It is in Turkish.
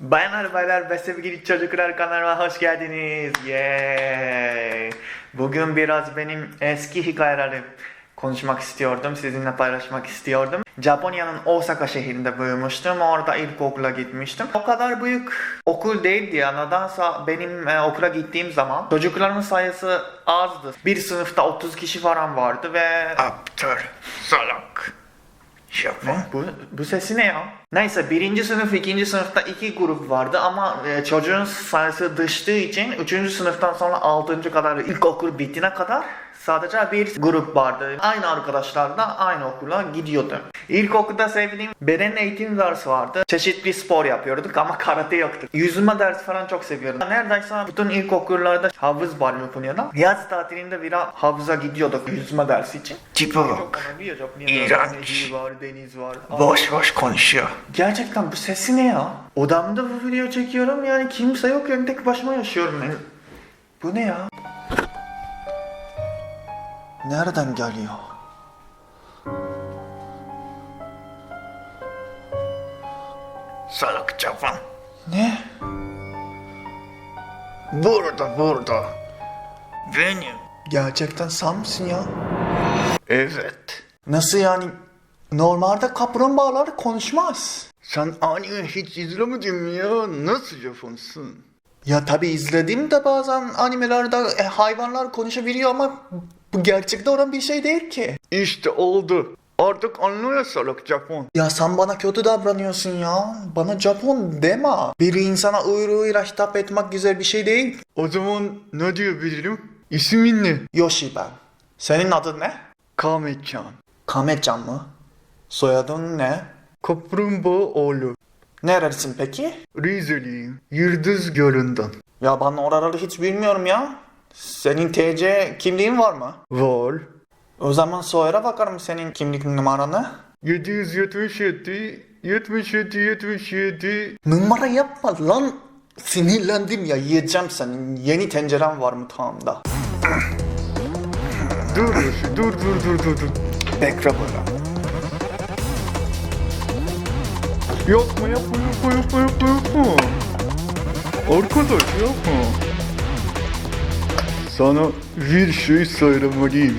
Bayanlar baylar ve sevgili çocuklar kanalıma hoş geldiniz. Yay. Bugün biraz benim eski hikayeleri konuşmak istiyordum. Sizinle paylaşmak istiyordum. Japonya'nın Osaka şehrinde büyümüştüm. Orada ilkokula gitmiştim. O kadar büyük okul değildi ya. Nedense benim e, okula gittiğim zaman çocukların sayısı azdı. Bir sınıfta 30 kişi falan vardı ve... Aptal, salak, Japon. Bu, bu sesi ne ya? Neyse birinci sınıf, ikinci sınıfta iki grup vardı ama e, çocuğun sayısı düştüğü için üçüncü sınıftan sonra altıncı kadar ilkokul bitine kadar sadece bir grup vardı. Aynı arkadaşlarla aynı okula gidiyordu. İlkokulda sevdiğim beden eğitim dersi vardı. Çeşitli spor yapıyorduk ama karate yoktu. Yüzme dersi falan çok seviyordum. Neredeyse bütün ilkokullarda havuz var Japonya'da. Yaz tatilinde bir havuza gidiyorduk yüzme dersi için. Tipe bak. İğrenç. Deniz var. Boş boş konuşuyor. Gerçekten bu sesi ne ya? Odamda bu video çekiyorum yani kimse yok yani tek başıma yaşıyorum ben. Bu ne ya? Nereden geliyor? Salak Japon. Ne? Burada, burada. Benim. Gerçekten sen misin ya? Evet. Nasıl yani? Normalde kaplumbağalar konuşmaz. Sen anime hiç izlemedin mi ya? Nasıl Japonsun? Ya tabi izledim de bazen animelerde e, hayvanlar konuşabiliyor ama bu gerçekte olan bir şey değil ki. İşte oldu. Artık anlıyor salak Japon. Ya sen bana kötü davranıyorsun ya. Bana Japon deme. Bir insana uyruğuyla hitap etmek güzel bir şey değil. O zaman ne diyebilirim? İsmin ne? Yoshi ben. Senin adın ne? Kame-chan. Mı? Soyadın ne? Kaplumbağa oğlu. Nerelisin peki? Rizeliyim. Yıldız Gölü'nden. Ya ben oraları hiç bilmiyorum ya. Senin TC kimliğin var mı? Var. O zaman soyara bakarım senin kimlik numaranı. 777 77 77 Numara yapma lan. Sinirlendim ya yiyeceğim senin. Yeni tenceren var mutfağımda. Dur Yoshi, dur dur dur dur dur. Bekle böyle. Yapma yapma yapma yapma yapma yapma. Arkadaş yapma. Sana bir şey söylemeliyim.